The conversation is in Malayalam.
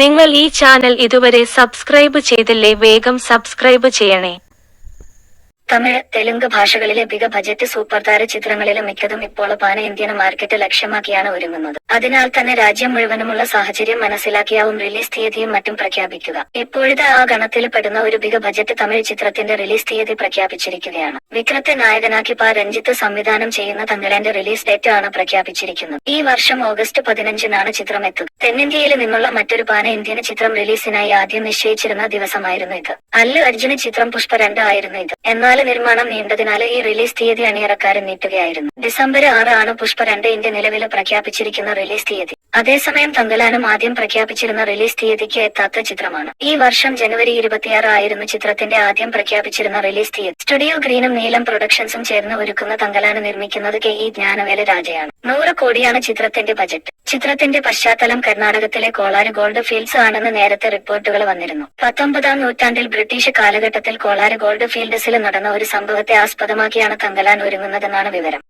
നിങ്ങൾ ഈ ചാനൽ ഇതുവരെ സബ്സ്ക്രൈബ് ചെയ്തില്ലേ വേഗം സബ്സ്ക്രൈബ് ചെയ്യണേ. തമിഴ് തെലുങ്ക് ഭാഷകളിലെ ബിഗ ബജറ്റ് സൂപ്പർ താര ചിത്രങ്ങളിലെ മിക്കതും ഇപ്പോൾ പാന ഇന്ത്യൻ മാർക്കറ്റ് ലക്ഷ്യമാക്കിയാണ് ഒരുങ്ങുന്നത്. അതിനാൽ തന്നെ രാജ്യം മുഴുവനുമുള്ള സാഹചര്യം മനസ്സിലാക്കിയാവും റിലീസ് തീയതിയും മറ്റും പ്രഖ്യാപിക്കുക. ഇപ്പോഴത്തെ ആ ഗണത്തിൽ പെടുന്ന ഒരു ബിഗ ബജറ്റ് തമിഴ് ചിത്രത്തിന്റെ റിലീസ് തീയതി പ്രഖ്യാപിച്ചിരിക്കുകയാണ്. വിക്രത്തെ നായകനാക്കി പാ രഞ്ജിത്ത് സംവിധാനം ചെയ്യുന്ന തമിഴന്റെ റിലീസ് ഡേറ്റ് ആണ് പ്രഖ്യാപിച്ചിരിക്കുന്നത്. ഈ വർഷം ഓഗസ്റ്റ് പതിനഞ്ചിനാണ് ചിത്രം എത്തുക തെന്നിന്ത്യയിൽ നിന്നുള്ള മറ്റൊരു പാന ഇന്ത്യൻ ചിത്രം റിലീസിനായി ആദ്യം നിശ്ചയിച്ചിരുന്ന ദിവസമായിരുന്നു ഇത്. അല്ലു അർജുന ചിത്രം പുഷ്പ രണ്ട് ആയിരുന്നു ഇത്. എന്നാൽ നിർമ്മാണം നീണ്ടതിനാൽ ഈ റിലീസ് തീയതി അണിയറക്കാരൻ നീട്ടുകയായിരുന്നു. ഡിസംബർ ആറ് ആണ് പുഷ്പ രണ്ട് ഇന്ത്യ നിലവിൽ പ്രഖ്യാപിച്ചിരിക്കുന്ന റിലീസ് തീയതി. അതേസമയം തങ്കലാനും ആദ്യം പ്രഖ്യാപിച്ചിരുന്ന റിലീസ് തീയതിക്ക് എത്താത്ത ചിത്രമാണ്. ഈ വർഷം ജനുവരി ഇരുപത്തിയാറ് ആയിരുന്നു ചിത്രത്തിന്റെ ആദ്യം പ്രഖ്യാപിച്ചിരുന്ന റിലീസ് തീയതി. സ്റ്റുഡിയോ ഗ്രീനും നീലം പ്രൊഡക്ഷൻസും ചേർന്ന് ഒരുക്കുന്ന തങ്കലാന് നിർമ്മിക്കുന്നത് കെ ഇ ജ്ഞാനവേല രാജയാണ്. നൂറ് കോടിയാണ് ചിത്രത്തിന്റെ ബജറ്റ്. ചിത്രത്തിന്റെ പശ്ചാത്തലം കർണാടകത്തിലെ കോളാര് ഗോൾഡ് ഫീൽഡ്സ് ആണെന്ന് നേരത്തെ റിപ്പോർട്ടുകൾ വന്നിരുന്നു. പത്തൊമ്പതാം നൂറ്റാണ്ടിൽ ബ്രിട്ടീഷ് കാലഘട്ടത്തിൽ കോളാര് ഗോൾഡ് ഫീൽഡ്സിൽ നടന്ന ഒരു സംഭവത്തെ ആസ്പദമാക്കിയാണ് തങ്കലാൻ ഒരുങ്ങുന്നതെന്നാണ് വിവരം.